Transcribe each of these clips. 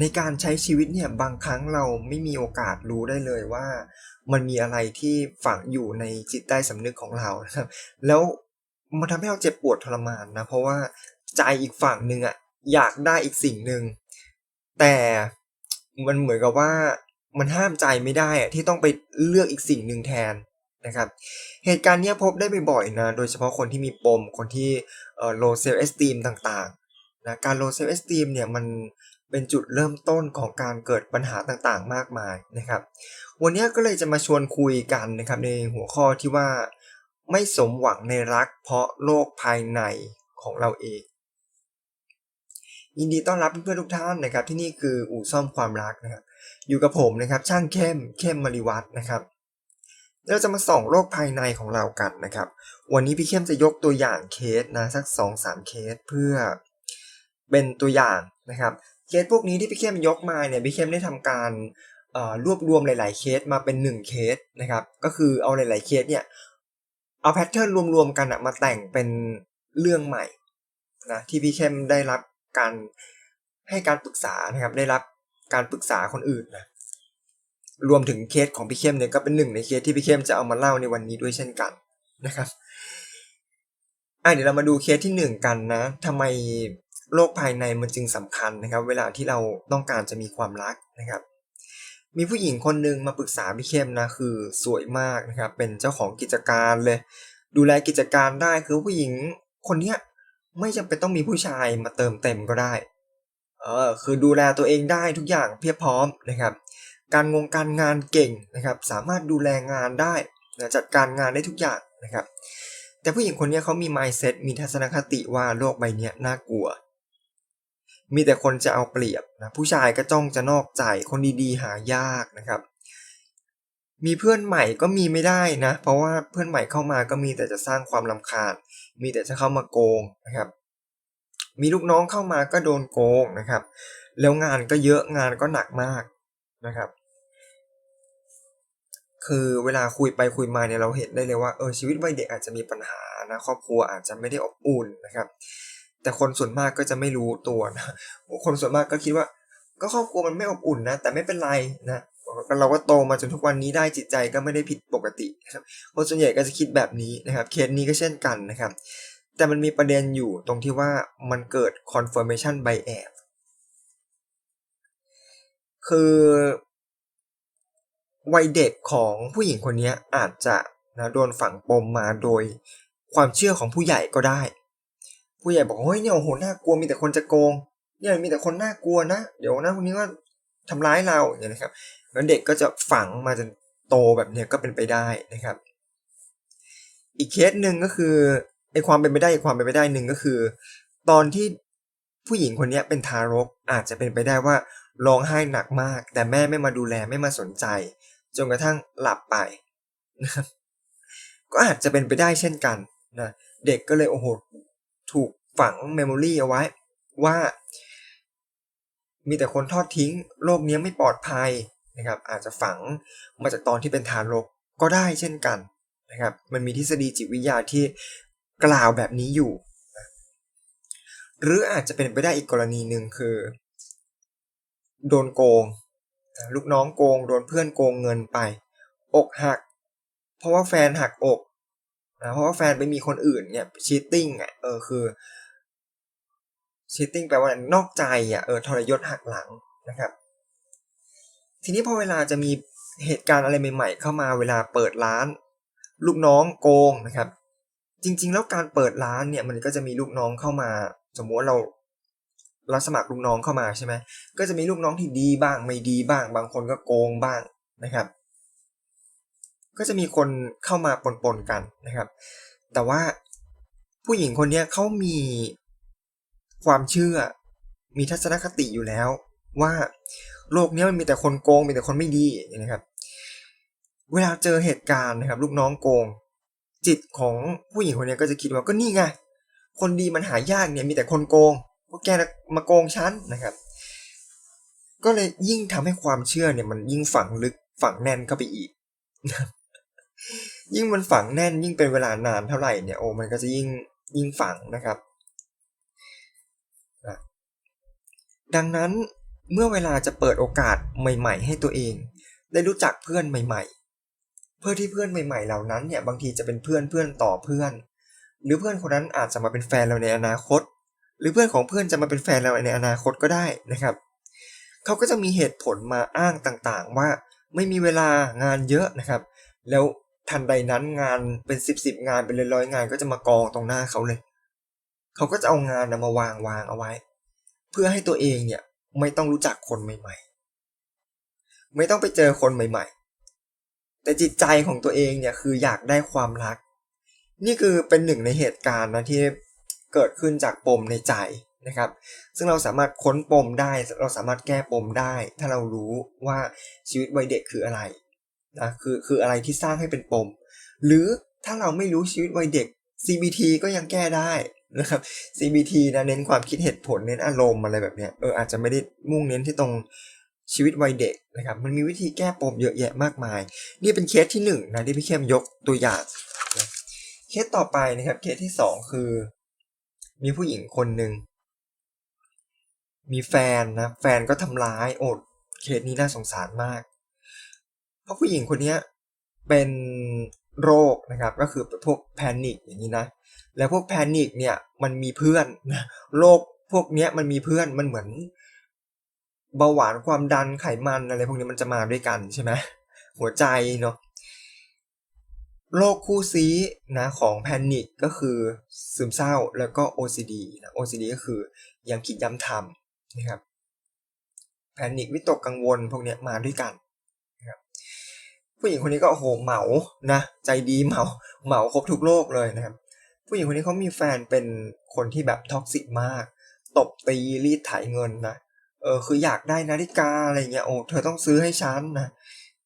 ในการใช้ชีวิตเนี่ยบางครั้งเราไม่มีโอกาสรู้ได้เลยว่า มันมีอะไรที่ฝังอยู่ในจิตใต้สำนึกของเรานะครับ แล้วมันทำให้เราเจ็บปวดทรมานนะ เพราะว่าใจอีกฝั่งหนึ่งอะอยากได้อีกสิ่งหนึ่งแต่มันเหมือนกับว่ามันห้ามใจไม่ได้อะที่ต้องไปเลือกอีกสิ่งหนึ่งแทนนะครับ เหตุการณ์นี้พบได้บ่อยๆนะ โดยเฉพาะคนที่มีปม คนที่เอ่อ low self esteem ต่างๆนะการ low self esteem เนี่ยมัน เป็นจุดเริ่มต้นของการเกิดปัญหาต่างๆ มากมายนะครับ วันนี้ก็เลยจะมาชวนคุยกันนะครับในหัวข้อที่ว่า ไม่สมหวังในรักเพราะโลกภายในของเราเอง ยินดีต้อนรับเพื่อนๆทุกท่านนะครับ ที่นี่คืออู่ซ่อมความรักนะครับอยู่กับผมนะครับ ช่างเข้มเข้มมริวัฒน์นะครับเราจะมาส่องโลกภายในของเรากันนะครับ วันนี้พี่เข้มจะยกตัวอย่างเคสนะสัก2อสามเคสเพื่อเป็นตัวอย่างนะครับ เคสพวกนี้ที่พี่เข้มยกมาเนี่ยพี่เข้มได้ทำการรวบรวมหลาย ๆ เคสมาเป็น 1 เคสนะครับ ก็คือเอาหลาย ๆ เคสเนี่ยเอาแพทเทิร์นรวม ๆ กันมาแต่งเป็นเรื่องใหม่นะที่พี่เข้มได้รับการให้การปรึกษานะครับ ได้รับการปรึกษาคนอื่นนะรวมถึงเคสของพี่เข้มเนี่ยก็เป็นหนึ่งในเคสที่พี่เข้มจะเอามาเล่าในวันนี้ด้วยเช่นกันนะครับอะเดี๋ยวเรามาดูเคสที่หนึ่งกันนะทำไม โลกภายในมันจึงสำคัญนะครับ เวลาที่เราต้องการจะมีความรักนะครับ มีผู้หญิงคนหนึ่งมาปรึกษาพี่เข้มนะคือสวยมากนะครับ เป็นเจ้าของกิจการเลย ดูแลกิจการได้คือผู้หญิงคนเนี้ยไม่จำเป็นต้องมีผู้ชายมาเติมเต็มก็ได้เออคือดูแลตัวเองได้ทุกอย่างเพียบพร้อมนะครับ การงงการงานเก่งนะครับ สามารถดูแลงานได้นะจัดการงานได้ทุกอย่างนะครับ แต่ผู้หญิงคนนี้เขามี mindset มีทัศนคติว่าโลกใบนี้น่ากลัว มีแต่คนจะเอาเปรียบนะผู้ชายก็จ้องจะนอกใจคนดีๆ หายากนะครับ มีเพื่อนใหม่ก็มีไม่ได้นะ เพราะว่าเพื่อนใหม่เข้ามาก็มีแต่จะสร้างความลำคาญ มีแต่จะเข้ามาโกงนะครับ มีลูกน้องเข้ามาก็โดนโกงนะครับ แล้วงานก็เยอะงานก็หนักมากนะครับ คือเวลาคุยไปคุยมาเนี่ยเราเห็นได้เลยว่าเออชีวิตวัยเด็กอาจจะมีปัญหานะครอบครัวอาจจะไม่ได้อบอุ่นนะครับ แต่คนส่วนมากก็จะไม่รู้ตัวนะคนส่วนมากก็คิดว่า ก็ครอบครัวมันไม่อบอุ่นนะแต่ไม่เป็นไรนะเราก็โตมาจนทุกวันนี้ได้จิตใจก็ไม่ได้ผิดปกตินะครับคนส่วนใหญ่ก็จะคิดแบบนี้นะครับเคสนี้ก็เช่นกันนะครับ แต่มันมีประเด็นอยู่ตรงที่ว่ามันเกิด confirmation bias คือวัยเด็กของผู้หญิงคนนี้อาจจะนะโดนฝังปมมาโดยความเชื่อของผู้ใหญ่ก็ได้ ผู้ใหญ่บอกเฮ้ยเนี่ยโอ้โหน่ากลัวมีแต่คนจะโกง เนี่ยมีแต่คนน่ากลัวนะเดี๋ยวนะคนนี้ก็ทำร้ายเราอย่างนี้นะครับ แล้วเด็กก็จะฝังมาจนโตแบบเนี้ยก็เป็นไปได้นะครับ อีกเคสหนึ่งก็คือไอความเป็นไปได้ความเป็นไปได้หนึ่งก็คือ ตอนที่ผู้หญิงคนนี้เป็นทารกอาจจะเป็นไปได้ว่าร้องไห้หนักมาก แต่แม่ไม่มาดูแลไม่มาสนใจ จนกระทั่งหลับไปนะครับก็อาจจะเป็นไปได้เช่นกันนะเด็กก็เลยโอ้โห ถูกฝังเมมโมรีเอาไว้ ว่า มีแต่คนทอดทิ้งโลกนี้ไม่ปลอดภัยนะครับ อาจจะฝังมาจากตอนที่เป็นทารกก็ได้เช่นกันนะครับ มันมีทฤษฎีจิตวิทยาที่กล่าวแบบนี้อยู่ หรืออาจจะเป็นไปได้อีกกรณีหนึ่งคือ โดนโกง ลูกน้องโกง โดนเพื่อนโกงเงินไป อกหัก เพราะว่าแฟนหักอก นะเพราะว่าแฟนไปมีคนอื่นเนี่ยชีตติ้งอะเออคือชีตติ้งแปลว่านอกใจอะเออทรยศหักหลังนะครับ ทีนี้พอเวลาจะมีเหตุการณ์อะไรใหม่ ๆ เข้ามาเวลาเปิดร้าน ลูกน้องโกงนะครับ จริง ๆ แล้วการเปิดร้านเนี่ยมันก็จะมีลูกน้องเข้ามา สมมติเราเราสมัครลูกน้องเข้ามาใช่ไหมก็จะมีลูกน้องที่ดีบ้างไม่ดีบ้าง บางคนก็โกงบ้างนะครับ ก็จะมีคนเข้ามาปนๆกันนะครับ แต่ว่าผู้หญิงคนนี้เขามีความเชื่อ มีทัศนคติอยู่แล้ว ว่าโลกนี้มันมีแต่คนโกง มีแต่คนไม่ดีนะครับ เวลาเจอเหตุการณ์นะครับ ลูกน้องโกง จิตของผู้หญิงคนนี้ก็จะคิดว่าก็นี่ไงคนดีมันหายากเนี่ยมีแต่คนโกงพวกแกมาโกงฉันนะครับ ก็เลยยิ่งทำให้ความเชื่อเนี่ยมันยิ่งฝังลึกฝังแน่นเข้าไปอีก ยิ่งมันฝังแน่นยิ่งเป็นเวลานานเท่าไหร่เนี่ยโอ้มันก็จะยิ่งยิ่งฝังนะครับ ดังนั้นเมื่อเวลาจะเปิดโอกาสใหม่ ๆ ให้ตัวเอง ได้รู้จักเพื่อนใหม่ ๆ เพื่อที่เพื่อนใหม่ ๆ เหล่านั้นเนี่ยบางทีจะเป็นเพื่อนเพื่อนต่อเพื่อน หรือเพื่อนคนนั้นอาจจะมาเป็นแฟนเราในอนาคต หรือเพื่อนของเพื่อนจะมาเป็นแฟนเราในอนาคตก็ได้นะครับเขาก็จะมีเหตุผลมาอ้างต่างๆ ว่าไม่มีเวลางานเยอะนะครับ แล้ว ทันใดนั้นงานเป็นสิบสิบงานเป็นร้อยๆงานก็จะมากองตรงหน้าเขาเลย เขาก็จะเอางานนะมาวางวางเอาไว้ เพื่อให้ตัวเองเนี่ยไม่ต้องรู้จักคนใหม่ ๆ ไม่ต้องไปเจอคนใหม่ ๆ แต่จิตใจของตัวเองเนี่ยคืออยากได้ความรัก นี่คือเป็นหนึ่งในเหตุการณ์นะที่เกิดขึ้นจากปมในใจนะครับ ซึ่งเราสามารถค้นปมได้ เราสามารถแก้ปมได้ ถ้าเรารู้ว่าชีวิตวัยเด็กคืออะไร นะคือคืออะไรที่สร้างให้เป็นปม หรือถ้าเราไม่รู้ชีวิตวัยเด็ก CBT ก็ยังแก้ได้นะครับ CBT นะเน้นความคิดเหตุผลเน้นอารมณ์อะไรแบบเนี้ยเอออาจจะไม่ได้มุ่งเน้นที่ตรงชีวิตวัยเด็กนะครับ มันมีวิธีแก้ปมเยอะแยะมากมาย นี่เป็นเคสที่หนึ่งนะที่พี่เข้มยกตัวอย่างนะเคสต่อไปนะครับเคสที่สองคือ มีผู้หญิงคนหนึ่งมีแฟนนะแฟนก็ทำร้ายโอดเคสนี้น่าสงสารมาก เพราะผู้หญิงคนนี้เป็นโรคนะครับก็คือพวกแพนิคอย่างนี้นะแล้วพวกแพนิคเนี่ยมันมีเพื่อนนะโรคพวกเนี้ยมันมีเพื่อนมันเหมือนเบาหวานความดันไขมันอะไรพวกนี้มันจะมาด้วยกันใช่ไหมหัวใจเนาะโรคคู่ซีนะของแพนิคก็คือซึมเศร้าแล้วก็ OCD นะ OCD ก็คือยังคิดย้ำทำนะครับแพนิควิตกกังวลพวกนี้มาด้วยกัน ผู้หญิงคนนี้ก็โอ้โหเหมานะใจดีเหมาเหมาครบทุกโรคเลยนะครับ ผู้หญิงคนนี้เขามีแฟนเป็นคนที่แบบท็อกซิกมาก ตบตีรีดไถเงินนะเออคืออยากได้นาฬิกาอะไรเงี้ยโอ้เธอต้องซื้อให้ฉันนะ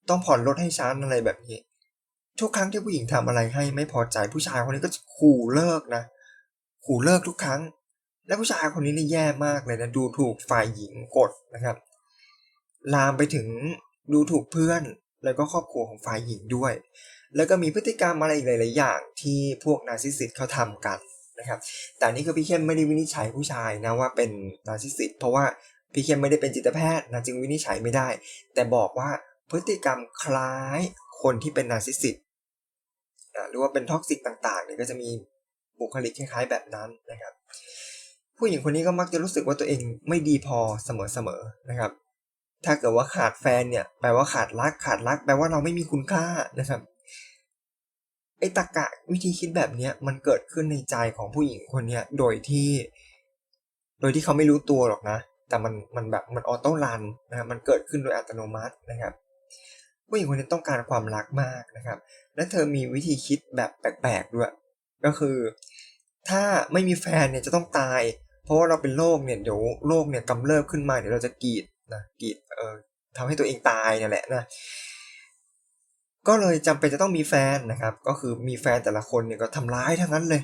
ต้องผ่อนรถให้ฉันอะไรแบบนี้ ทุกครั้งที่ผู้หญิงทำอะไรให้ไม่พอใจผู้ชายคนนี้ก็ขู่เลิกนะขู่เลิกทุกครั้ง และผู้ชายคนนี้นี่แย่มากเลยนะดูถูกฝ่ายหญิงกดนะครับ ลามไปถึงดูถูกเพื่อน แล้วก็ครอบครัวของฝ่ายหญิงด้วย แล้วก็มีพฤติกรรมอะไรอีกหลาย ๆ อย่างที่พวกนาร์ซิสซิสเขาทำกันนะครับ แต่นี่คือพี่เข้มไม่ได้วินิจฉัยผู้ชายนะว่าเป็นนาร์ซิสซิสเพราะว่าพี่เข้มไม่ได้เป็นจิตแพทย์นะจึงวินิจฉัยไม่ได้ แต่บอกว่าพฤติกรรมคล้ายคนที่เป็นนาร์ซิสซิสหรือว่าเป็นท็อกซิกต่าง ๆ เนี่ยก็จะมีบุคลิกคล้าย ๆ แบบนั้นนะครับ ผู้หญิงคนนี้ก็มักจะรู้สึกว่าตัวเองไม่ดีพอเสมอๆนะครับ ถ้าเกิดว่าขาดแฟนเนี่ยแปลว่าขาดรัก ขาดรัก แปลว่าเราไม่มีคุณค่านะครับไอ้ตะกะวิธีคิดแบบเนี้ยมันเกิดขึ้นในใจของผู้หญิงคนเนี้ยโดยที่ โดยที่เขาไม่รู้ตัวหรอกนะ แต่มันมันแบบมันออโต้รันนะครับมันเกิดขึ้นโดยอัตโนมัตินะครับ ผู้หญิงคนนี้ต้องการความรักมากนะครับ และเธอมีวิธีคิดแบบแปลกๆด้วย ก็คือ ถ้าไม่มีแฟนเนี่ยจะต้องตาย เพราะว่าเราเป็นโรคเนี่ยเดี๋ยวโรคเนี่ยกำเริบขึ้นมาเดี๋ยวเราจะกรีด นะกรีดเอ่อทำให้ตัวเองตายนั่นแหละนะก็เลยจำเป็นจะต้องมีแฟนนะครับ ก็คือมีแฟนแต่ละคนเนี่ยก็ทำร้ายทั้งนั้นเลย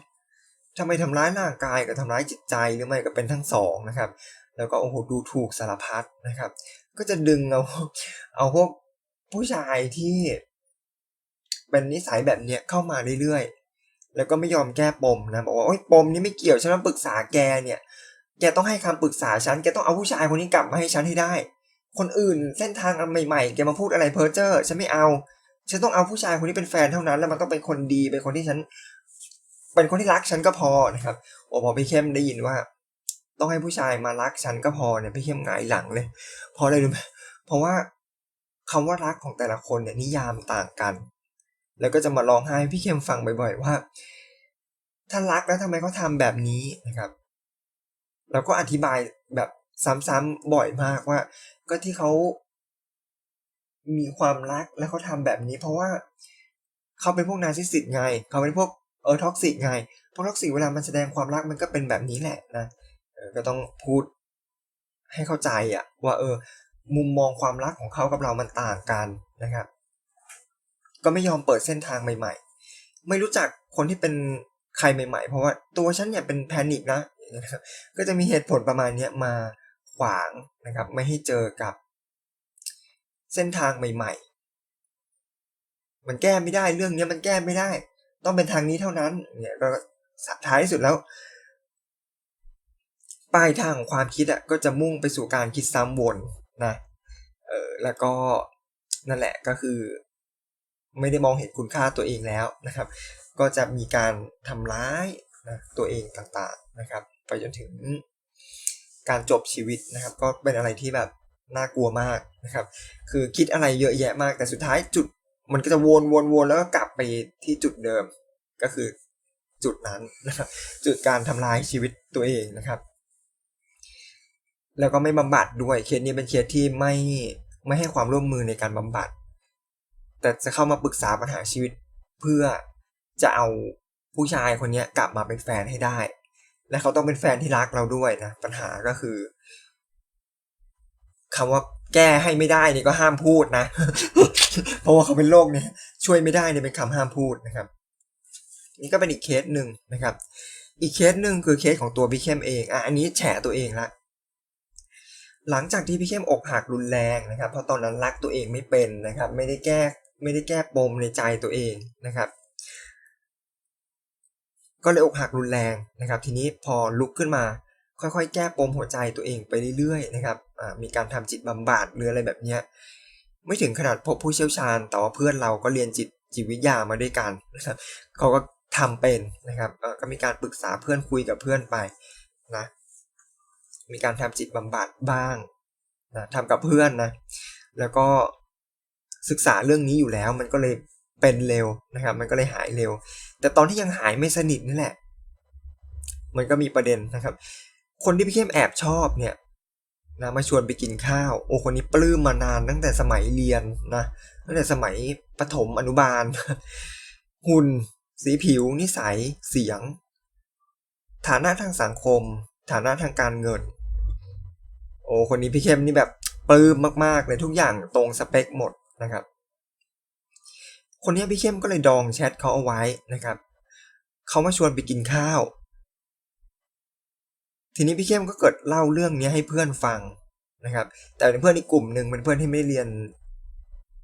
ทำไมทำร้ายร่างกายกับทำร้ายจิตใจหรือไม่ก็เป็นทั้งสองนะครับ แล้วก็โอ้โหดูถูกสารพัดนะครับ ก็จะดึงเอาเอาพวกผู้ชายที่เป็นนิสัยแบบเนี้ยเข้ามาเรื่อยๆ แล้วก็ไม่ยอมแก้ปมนะบอกว่าโอ๊ยปมนี้ไม่เกี่ยวฉันมาปรึกษาแกเนี่ย แกต้องให้คำปรึกษาฉัน แกต้องเอาผู้ชายคนนี้กลับมาให้ฉันให้ได้ คนอื่นเส้นทางใหม่ๆ แกมาพูดอะไรเพ้อเจ้อฉันไม่เอา ฉันต้องเอาผู้ชายคนนี้เป็นแฟนเท่านั้น แล้วมันต้องเป็นคนดี เป็นคนที่ฉัน เป็นคนที่รักฉันก็พอนะครับ โอ้พอพี่เข้มได้ยินว่า ต้องให้ผู้ชายมารักฉันก็พอเนี่ยพี่เข้มหงายหลังเลย เพราะอะไรรู้ไหมเพราะว่าคำว่ารักของแต่ละคนเนี่ยนิยามต่างกัน แล้วก็จะมาร้องไห้พี่เข้มฟังบ่อย ๆ ว่า ถ้ารักแล้วทำไมเขาทาแบบนี้นะครับ แล้วก็อธิบายแบบซ้ำๆบ่อยมากว่า ก็ที่เขามีความรักแล้วเขาทาแบบนี้ เพราะว่าเขาเป็นพวกนาร์ซิสซิสไง เขาเป็นพวกเออท็อกซิกไงพวกท็อกซิกเวลามันแสดงความรักมันก็เป็นแบบนี้แหละนะก็ต้องพูดให้เข้าใจอะว่าเออ มุมมองความรักของเขากับเรามันต่างกันนะครับ ก็ไม่ยอมเปิดเส้นทางใหม่ ๆ ไม่รู้จักคนที่เป็นใครใหม่ ๆ เพราะว่าตัวฉันเนี่ยเป็นแพนิคนะ ก็จะมีเหตุผลประมาณนี้มาขวางนะครับไม่ให้เจอกับเส้นทางใหม่ ๆ มันแก้ไม่ได้เรื่องนี้มันแก้ไม่ได้ ต้องเป็นทางนี้เท่านั้นเนี่ยก็ท้ายสุดแล้วปลายทางของความคิดอะก็จะมุ่งไปสู่การคิดซ้ำวนนะเออแล้วก็นั่นแหละก็คือ ไม่ได้มองเห็นคุณค่าตัวเองแล้วนะครับ ก็จะมีการทำร้ายนะตัวเองต่างๆนะครับ ไปจนถึงการจบชีวิตนะครับ ก็เป็นอะไรที่แบบน่ากลัวมากนะครับ คือคิดอะไรเยอะแยะมากแต่สุดท้ายจุดมันก็จะวนวนวนแล้วก็กลับไปที่จุดเดิม ก็คือจุดนั้นนะครับ จุดการทำลายชีวิตตัวเองนะครับ แล้วก็ไม่บำบัดด้วยเคสนี้เป็นเคสที่ไม่ไม่ให้ความร่วมมือในการบำบัด แต่จะเข้ามาปรึกษาปัญหาชีวิตเพื่อจะเอาผู้ชายคนนี้กลับมาเป็นแฟนให้ได้ และเขาต้องเป็นแฟนที่รักเราด้วยนะ ปัญหาก็คือคำว่าแก้ให้ไม่ได้นี่ก็ห้ามพูดนะ เพราะว่าเขาเป็นโรคเนี่ย ช่วยไม่ได้เนี่ยเป็นคำห้ามพูดนะครับ นี่ก็เป็นอีกเคสหนึ่งนะครับ อีกเคสหนึ่งคือเคสของตัวพี่เข้มเองอะอันนี้แฉตัวเองละหลังจากที่พี่เข้มอกหักรุนแรงนะครับ เพราะตอนนั้นรักตัวเองไม่เป็นนะครับ ไม่ได้แก้ไม่ได้แก้ปมในใจตัวเองนะครับ ก็เลยอกหักรุนแรงนะครับ ทีนี้พอลุกขึ้นมา ค่อยๆ แก้ปมหัวใจตัวเองไปเรื่อยๆนะครับมีการทำจิตบำบัดหรืออะไรแบบเนี้ยไม่ถึงขนาดพบผู้เชี่ยวชาญ แต่ว่าเพื่อนเราก็เรียนจิตจิตวิทยามาด้วยกันนะครับเขาก็ทำเป็นนะครับก็มีการปรึกษาเพื่อนคุยกับเพื่อนไปนะมีการทำจิตบำบัดบ้างนะทำกับเพื่อนนะแล้วก็ศึกษาเรื่องนี้อยู่แล้วมันก็เลย เป็นเร็วนะครับ มันก็เลยหายเร็ว แต่ตอนที่ยังหายไม่สนิทนี่แหละ มันก็มีประเด็นนะครับ คนที่พี่เข้มแอบชอบเนี่ยนะมาชวนไปกินข้าว โอ้คนนี้ปลื้มมานานตั้งแต่สมัยเรียนนะตั้งแต่สมัยประถมอนุบาล หุ่น สีผิว นิสัย เสียง ฐานะทางสังคม ฐานะทางการเงิน โอ้คนนี้พี่เข้มนี่แบบปลื้มมากๆเลยทุกอย่างตรงสเปคหมดนะครับ คนนี้พี่เข้มก็เลยดองแชทเขาเอาไว้นะครับเขามาชวนไปกินข้าว ทีนี้พี่เข้มก็เกิดเล่าเรื่องนี้ให้เพื่อนฟังนะครับ แต่เป็นเพื่อนอีกกลุ่มหนึ่งเป็นเพื่อนที่ไม่เรียน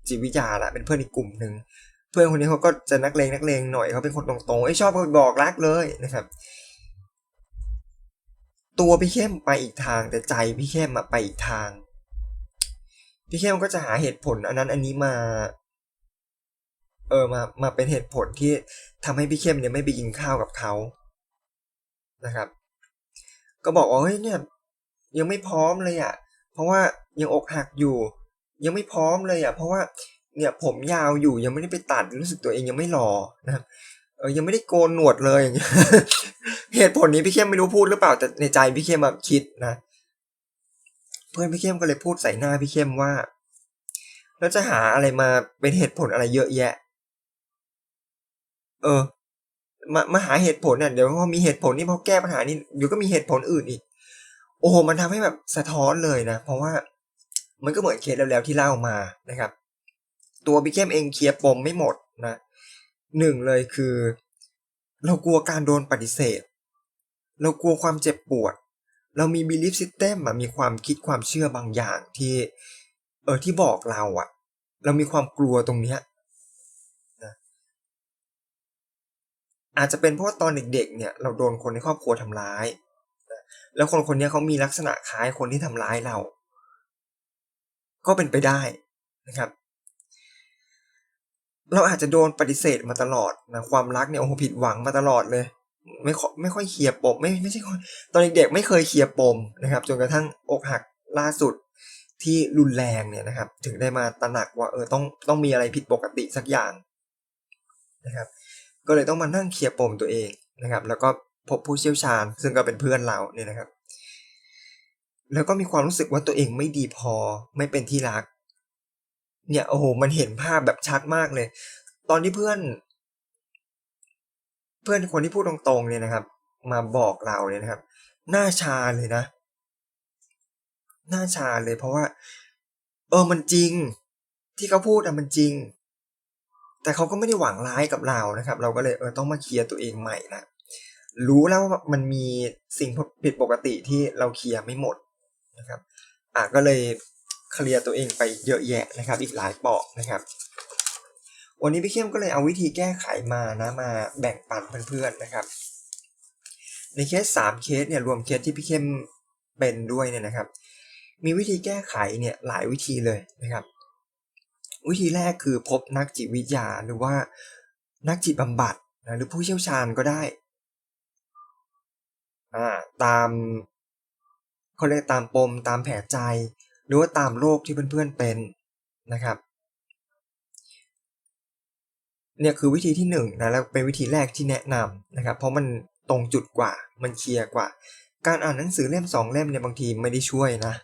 จิตวิทยาละเป็นเพื่อนอีกกลุ่มหนึ่งเพื่อนคนนี้เขาก็จะนักเลงนักเลงหน่อยเขาเป็นคนตรงๆไอ้ชอบบอกรักเลยนะครับ ตัวพี่เข้มไปอีกทางแต่ใจพี่เข้มมาไปอีกทาง พี่เข้มก็จะหาเหตุผลอันนั้นอันนี้มา เออมามาเป็นเหตุผลที่ทำให้พี่เข้มเนี่ยไม่ไปกินข้าวกับเขานะครับ ก็บอกว่าเฮ้ยเนี่ยยังไม่พร้อมเลยอะ่ะ เพราะว่ายังอกหักอยู่ ยังไม่พร้อมเลยอะ่ะ เพราะว่าเนี่ยผมยาวอยู่ยังไม่ได้ไปตัดรู้สึกตัวเองยังไม่หล่อนะครับเออยังไม่ได้โกนหนวดเลยอย่างเงี้ยเหตุผลนี้พี่เข้มไม่รู้พูดหรือเปล่าแต่ในใจพี่เข้มแบบคิดนะ เพื่อนพี่เข้มก็เลยพูดใส่หน้าพี่เข้มว่า แล้วจะหาอะไรมาเป็นเหตุผลอะไรเยอะแยะ เออ มามาหาเหตุผลเนี่ยเดี๋ยวพอมีเหตุผลนี่พอแก้ปัญหานี้เดี๋ยวก็มีเหตุผลอื่นอีก โอ้โหมันทำให้แบบสะท้อนเลยนะ เพราะว่ามันก็เหมือนเคสแล้วๆที่เล่ามานะครับ ตัวพี่เข้มเองเคลียร์ปมไม่หมดนะหนึ่งเลยคือ เรากลัวการโดนปฏิเสธ เรากลัวความเจ็บปวด เรามี belief system อะมีความคิดความเชื่อบางอย่างที่ เออที่บอกเราอะเรามีความกลัวตรงเนี้ย อาจจะเป็นเพราะตอนเด็กๆเนี่ยเราโดนคนในครอบครัวทำร้าย แล้วคนคนนี้เขามีลักษณะคล้ายคนที่ทำร้ายเรา ก็เป็นไปได้นะครับ เราอาจจะโดนปฏิเสธมาตลอดนะความรักเนี่ยโอ้โหผิดหวังมาตลอดเลย ไม่ไม่ค่อยเคลียร์ปมไม่ไม่ใช่ตอนเด็กๆไม่เคยเคลียร์ปมนะครับ จนกระทั่งอกหักล่าสุดที่รุนแรงเนี่ยนะครับ ถึงได้มาตระหนักว่าเออต้องต้องมีอะไรผิดปกติสักอย่างนะครับ ก็เลยต้องมานั่งเคลียร์ปมตัวเองนะครับ แล้วก็พบผู้เชี่ยวชาญ ซึ่งก็เป็นเพื่อนเราเนี่ยนะครับ แล้วก็มีความรู้สึกว่าตัวเองไม่ดีพอไม่เป็นที่รัก เนี่ยโอ้โหมันเห็นภาพแบบชัดมากเลย ตอนที่เพื่อน เพื่อนคนที่พูดตรงๆเนี่ยนะครับ มาบอกเราเนี่ยนะครับ หน้าชาเลยนะ หน้าชาเลยเพราะว่า เออมันจริง ที่เขาพูดอะมันจริง แต่เขาก็ไม่ได้หวังร้ายกับเรานะครับ เราก็เลยเออต้องมาเคลียร์ตัวเองใหม่ละรู้แล้วว่ามันมีสิ่งผิดปกติที่เราเคลียร์ไม่หมดนะครับอะก็เลยเคลียร์ตัวเองไปเยอะแยะนะครับ อีกหลายปอกนะครับ วันนี้พี่เข้มก็เลยเอาวิธีแก้ไขมานะมาแบ่งปันเพื่อนๆนะครับ ในเคสสามเคสเนี่ยรวมเคสที่พี่เข้มเป็นด้วยเนี่ยนะครับ มีวิธีแก้ไขเนี่ยหลายวิธีเลยนะครับ วิธีแรกคือพบนักจิตวิทยาหรือว่านักจิตบำบัดนะหรือผู้เชี่ยวชาญก็ได้อ่าตามเขาเรียกตามปมตามแผลใจ หรือว่าตามโรคที่เพื่อนๆเป็นนะครับเนี่ยคือวิธีที่หนึ่งนะแล้วเป็นวิธีแรกที่แนะนำนะครับ เพราะมันตรงจุดกว่ามันเคลียร์กว่า การอ่านหนังสือเล่มสองเล่มเนี่ยบางทีไม่ได้ช่วยนะ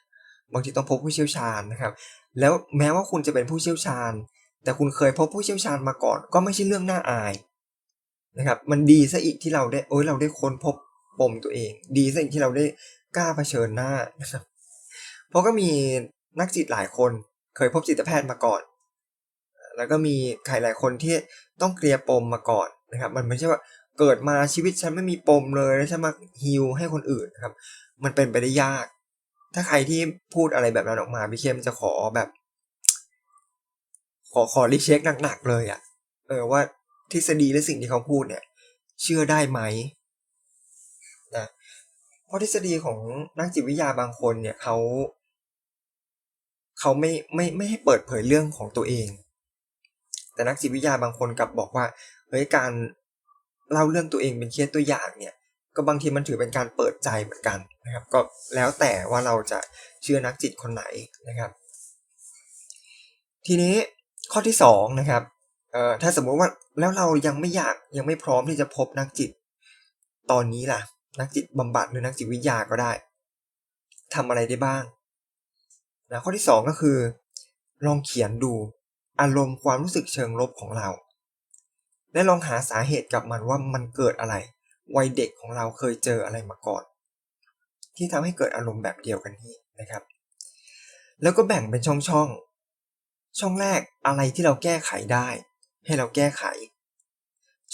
บางทีต้องพบผู้เชี่ยวชาญนะครับ แล้วแม้ว่าคุณจะเป็นผู้เชี่ยวชาญ แต่คุณเคยพบผู้เชี่ยวชาญมาก่อน ก็ไม่ใช่เรื่องน่าอายนะครับ มันดีซะอีกที่เราได้โอ้ยเราได้ค้นพบปมตัวเอง ดีซะอีกที่เราได้กล้าเผชิญหน้านะครับ เพราะก็มีนักจิตหลายคนเคยพบจิตแพทย์มาก่อน แล้วก็มีใครหลายคนที่ต้องเคลียร์ปมมาก่อนนะครับ มันไม่ใช่ว่าเกิดมาชีวิตฉันไม่มีปมเลยแล้วฉันมาฮิวให้คนอื่นนะครับ มันเป็นไปได้ยาก ถ้าใครที่พูดอะไรแบบนั้นออกมาพี่เข้มจะขอแบบ ขอขอรีเช็คหนักๆเลยอะ่ะ เออว่าทฤษฎีและสิ่งที่เขาพูดเนี่ย เชื่อได้ไหมนะเพราะทฤษฎีของนักจิตวิทยาบางคนเนี่ยเขาเขาไม่ไม่ไม่ให้เปิดเผยเรื่องของตัวเอง แต่นักจิตวิทยาบางคนกลับบอกว่าเฮ้ยการเล่าเรื่องตัวเองเป็นเคสตัวอย่างเนี่ย ก็บางทีมันถือเป็นการเปิดใจเหมือนกันนะครับ ก็แล้วแต่ว่าเราจะเชื่อนักจิตคนไหนนะครับ ทีนี้ข้อที่สองนะครับเอ่อถ้าสมมติว่าแล้วเรายังไม่อยากยังไม่พร้อมที่จะพบนักจิต ตอนนี้ล่ะ นักจิตบำบัดหรือนักจิตวิทยาก็ได้ทำอะไรได้บ้างนะข้อที่สองก็คือ ลองเขียนดูอารมณ์ความรู้สึกเชิงลบของเรา และลองหาสาเหตุกับมันว่ามันเกิดอะไร วัยเด็กของเราเคยเจออะไรมาก่อน ที่ทำให้เกิดอารมณ์แบบเดียวกันนี้นะครับ แล้วก็แบ่งเป็นช่องช่องช่องแรกอะไรที่เราแก้ไขได้ ให้เราแก้ไข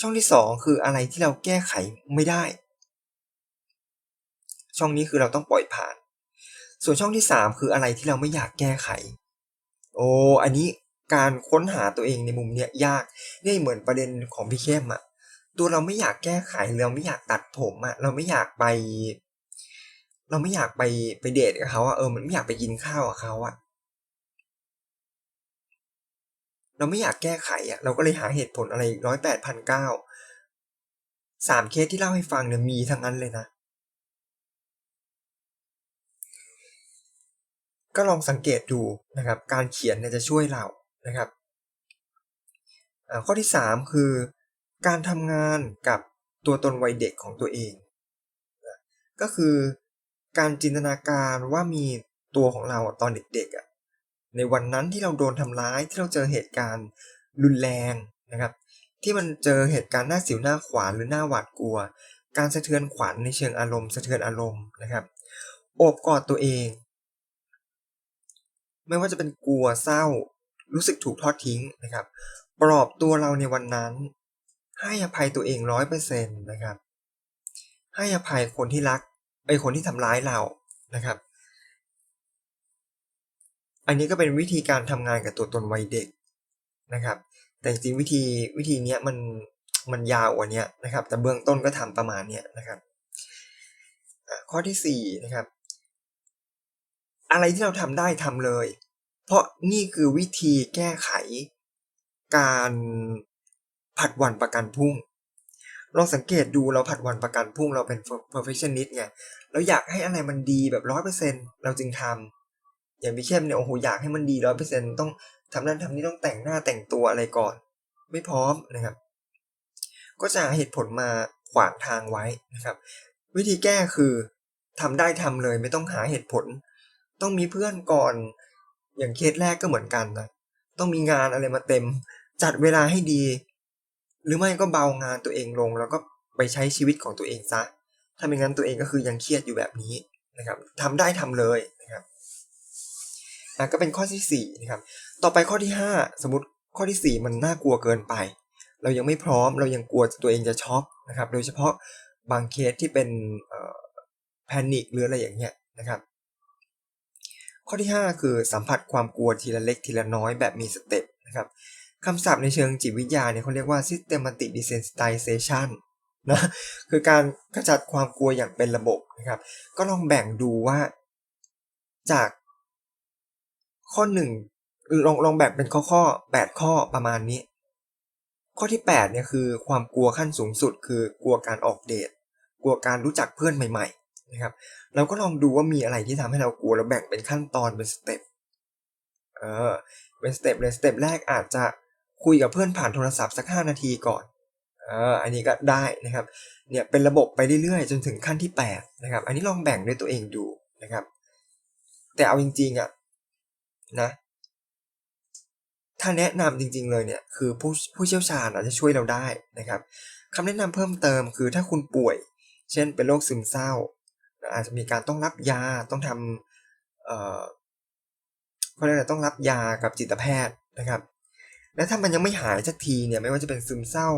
ช่องที่สองคืออะไรที่เราแก้ไขไม่ได้ ช่องนี้คือเราต้องปล่อยผ่าน ส่วนช่องที่สามคืออะไรที่เราไม่อยากแก้ไข โอ้อันนี้การค้นหาตัวเองในมุมเนี้ยยากนี่เหมือนประเด็นของพี่เข้มอะ ตัวเราไม่อยากแก้ไขเราไม่อยากตัดผมอะเราไม่อยากไป เราไม่อยากไปไปเดทกับเขาอะเออมันไม่อยากไปกินข้าวกับเขาอะเราไม่อยากแก้ไขอะเราก็เลยหาเหตุผลอะไรร้อยแปดพันเก้าสามเคสที่เล่าให้ฟังเนี่ยมีทั้งนั้นเลยนะ ก็ลองสังเกตดูนะครับ การเขียนเนี่ยจะช่วยเรานะครับข้อที่ 3 คือ การทำงานกับตัวตนวัยเด็กของตัวเองนะก็คือการจินตนาการว่ามีตัวของเราตอนเด็กๆอะในวันนั้นที่เราโดนทำร้ายที่เราเจอเหตุการณ์รุนแรงนะครับ ที่มันเจอเหตุการณ์หน้าสิวหน้าขวานหรือหน้าหวาดกลัว การสะเทือนขวัญในเชิงอารมณ์สะเทือนอารมณ์นะครับโอบกอดตัวเอง ไม่ว่าจะเป็นกลัวเศร้า รู้สึกถูกทอดทิ้งนะครับ ปลอบตัวเราในวันนั้น ให้อภัยตัวเองร้อยเปอร์เซ็นต์นะครับ ให้อภัยคนที่รักไอ้คนที่ทำร้ายเรานะครับ อันนี้ก็เป็นวิธีการทำงานกับตัวตนวัยเด็กนะครับ แต่จริงวิธีวิธีนี้มันมันยาวกว่านี้นะครับ แต่เบื้องต้นก็ทำประมาณนี้นะครับ ข้อที่4นะครับ อะไรที่เราทำได้ทำเลย เพราะนี่คือวิธีแก้ไขการ ผัดวันประกันพรุ่งลองสังเกตดูเราผัดวันประกันพรุ่งเราเป็น perfectionist ไงเราอยากให้อะไรมันดีแบบร้อยเปอร์เซ็นต์เราจึงทำอย่างพี่เข้มเนี่ยโอ้โหอยากให้มันดีร้อยเปอร์เซ็นต์ต้องทำนั้นทำนี้ต้องแต่งหน้าแต่งตัวอะไรก่อน ไม่พร้อมนะครับ ก็จะเหตุผลมาขวางทางไว้นะครับ วิธีแก้คือทำได้ทำเลยไม่ต้องหาเหตุผล ต้องมีเพื่อนก่อน อย่างเคสแรกก็เหมือนกันนะต้องมีงานอะไรมาเต็ม จัดเวลาให้ดี หรือไม่ก็เบางานตัวเองลง แล้วก็ไปใช้ชีวิตของตัวเองซะ ถ้าไม่งั้นตัวเองก็คือยังเครียดอยู่แบบนี้นะครับทำได้ทำเลยนะครับนะก็เป็นข้อที่4นะครับ ต่อไปข้อที่ 5 สมมติข้อที่ 4 มันน่ากลัวเกินไป เรายังไม่พร้อม เรายังกลัวตัวเองจะช็อกนะครับ โดยเฉพาะบางเคสที่เป็นแพนิคหรืออะไรอย่างเงี้ยนะครับ ข้อที่ 5 คือสัมผัสความกลัวทีละเล็กทีละน้อยแบบมีสเต็ปนะครับ คำศัพท์ในเชิงจิตวิทยาเนี่ยเขาเรียกว่า systematic desensitization นะคือการขจัดความกลัวอย่างเป็นระบบนะครับ ก็ลองแบ่งดูว่าจากข้อ1ลองลองแบ่งเป็นข้อๆ8ข้อประมาณนี้ ข้อที่8เนี่ยคือความกลัวขั้นสูงสุด คือกลัวการออกเดตกลัวการรู้จักเพื่อนใหม่ ๆ นะครับ เราก็ลองดูว่ามีอะไรที่ทำให้เรากลัวเราแบ่งเป็นขั้นตอนเป็นสเต็ปเออเป็นสเต็ปเลยสเต็ปแรกอาจจะ คุยกับเพื่อนผ่านโทรศัพท์สัก 5 นาทีก่อนเอออันนี้ก็ได้นะครับ เนี่ยเป็นระบบไปเรื่อยๆ จนถึงขั้นที่8นะครับ อันนี้ลองแบ่งด้วยตัวเองดูนะครับ แต่เอาจริงๆอะนะ ถ้าแนะนำจริง ๆ เลยเนี่ยคือผู้ผู้เชี่ยวชาญอาจจะช่วยเราได้นะครับคำแนะนำเพิ่มเติมคือถ้าคุณป่วย เช่นเป็นโรคซึมเศร้า อาจจะมีการต้องรับยาต้องทำเอ่อเขาเรียกอะไรต้องรับยากับจิตแพทย์นะครับ แล้วถ้ามันยังไม่หายสักทีเนี่ยไม่ว่าจะเป็นซึมเศร้า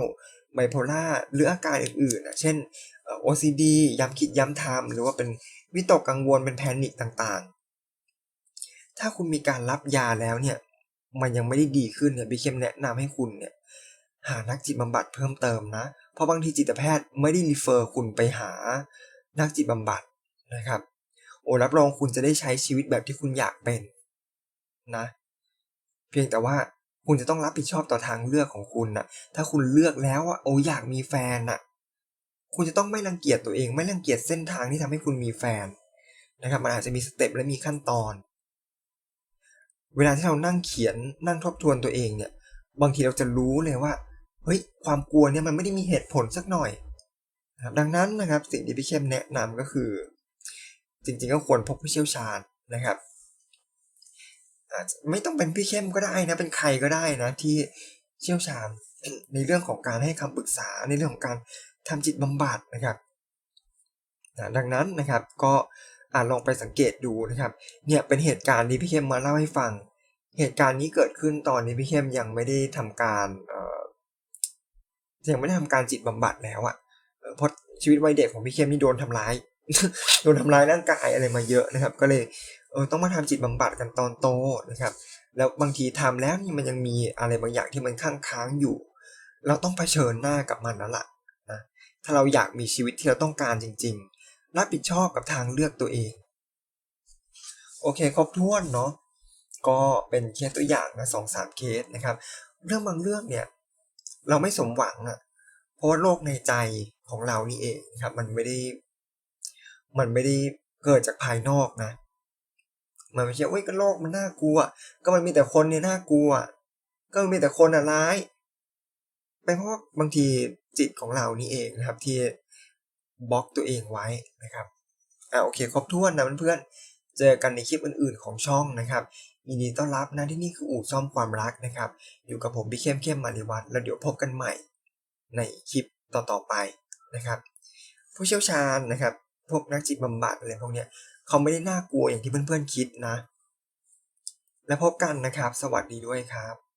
bipolar หรืออาการอื่นๆอะเช่นเอ่อ OCD ย้ำคิดย้ำทำหรือว่าเป็นวิตกกังวลเป็น panic ต่างๆ ถ้าคุณมีการรับยาแล้วเนี่ยมันยังไม่ได้ดีขึ้นเนี่ยพี่เข้มแนะนำให้คุณเนี่ยหานักจิตบำบัดเพิ่มเติมนะ เพราะบางทีจิตแพทย์ไม่ได้ refer คุณไปหานักจิตบำบัดนะครับ โอ้รับรองคุณจะได้ใช้ชีวิตแบบที่คุณอยากเป็นนะ เพียงแต่ว่า คุณจะต้องรับผิดชอบต่อทางเลือกของคุณนะถ้าคุณเลือกแล้วอะโอ้อยากมีแฟนน่ะ คุณจะต้องไม่รังเกียจตัวเอง ไม่รังเกียจเส้นทางที่ทำให้คุณมีแฟนนะครับ มันอาจจะมีสเต็ปและมีขั้นตอน เวลาที่เรานั่งเขียนนั่งทบทวนตัวเองเนี่ย บางทีเราจะรู้เลยว่า เฮ้ย ความกลัวเนี่ยมันไม่ได้มีเหตุผลสักหน่อยนะครับดังนั้นนะครับสิ่งที่พี่เข้มแนะนำก็คือ จริงๆก็ควรพบผู้เชี่ยวชาญนะครับ อาจจะไม่ต้องเป็นพี่เข้มก็ได้นะ เป็นใครก็ได้นะ ที่เชี่ยวชาญในเรื่องของการให้คำปรึกษาในเรื่องของการทำจิตบำบัดนะครับนะดังนั้นนะครับก็อาลองไปสังเกตดูนะครับเนี่ยเป็นเหตุการณ์ที่พี่เข้มมาเล่าให้ฟัง เหตุการณ์นี้เกิดขึ้นตอนนี้พี่เข้มยังไม่ได้ทำการเอ่อยังไม่ได้ทำการจิตบำบัดแล้วอะเพราะชีวิตวัยเด็กของพี่เข้มนี่โดนทำร้าย โดนทำร้ายร่างกายอะไรมาเยอะนะครับ ก็เลย เออต้องมาทำจิตบำบัดกันตอนโตนะครับแล้วบางทีทำแล้วนี่มันยังมีอะไรบางอย่างที่มันค้างค้างอยู่ เราต้องเผชิญหน้ากับมันแล้วล่ะนะถ้าเราอยากมีชีวิตที่เราต้องการจริง ๆ รับผิดชอบกับทางเลือกตัวเอง โอเคครบถ้วนเนาะก็เป็นเคสตัวอย่างนะ2-3เคสนะครับ เรื่องบางเรื่องเนี่ยเราไม่สมหวังอะเพราะว่าโรคในใจของเรานี่เองครับมันไม่ได้ มันไม่ได้เกิดจากภายนอกนะ มันไม่ใช่อุ๊ยก็โลกมันน่ากลัว ก็มันมีแต่คนเนี่ยน่ากลัว ก็มีแต่คนอะร้ายเป็นเพราะบางทีจิตของเรานี่เองนะครับ ที่บล็อกตัวเองไว้นะครับอ่าโอเค ครบถ้วนนะเพื่อนๆเจอกันในคลิปอื่นๆของช่องนะครับยินดีต้อนรับนะที่นี่คืออู่ซ่อมความรักนะครับ อยู่กับผมพี่เข้มเข้มมาริวัฒน์แล้วเดี๋ยวพบกันใหม่ ในคลิปต่อๆไปนะครับ ผู้เชี่ยวชาญนะครับ พวกนักจิตบำบัดอะไรพวกเนี้ย เขาไม่ได้น่ากลัวอย่างที่เพื่อนๆคิดนะ แล้วพบกันนะครับ สวัสดีด้วยครับ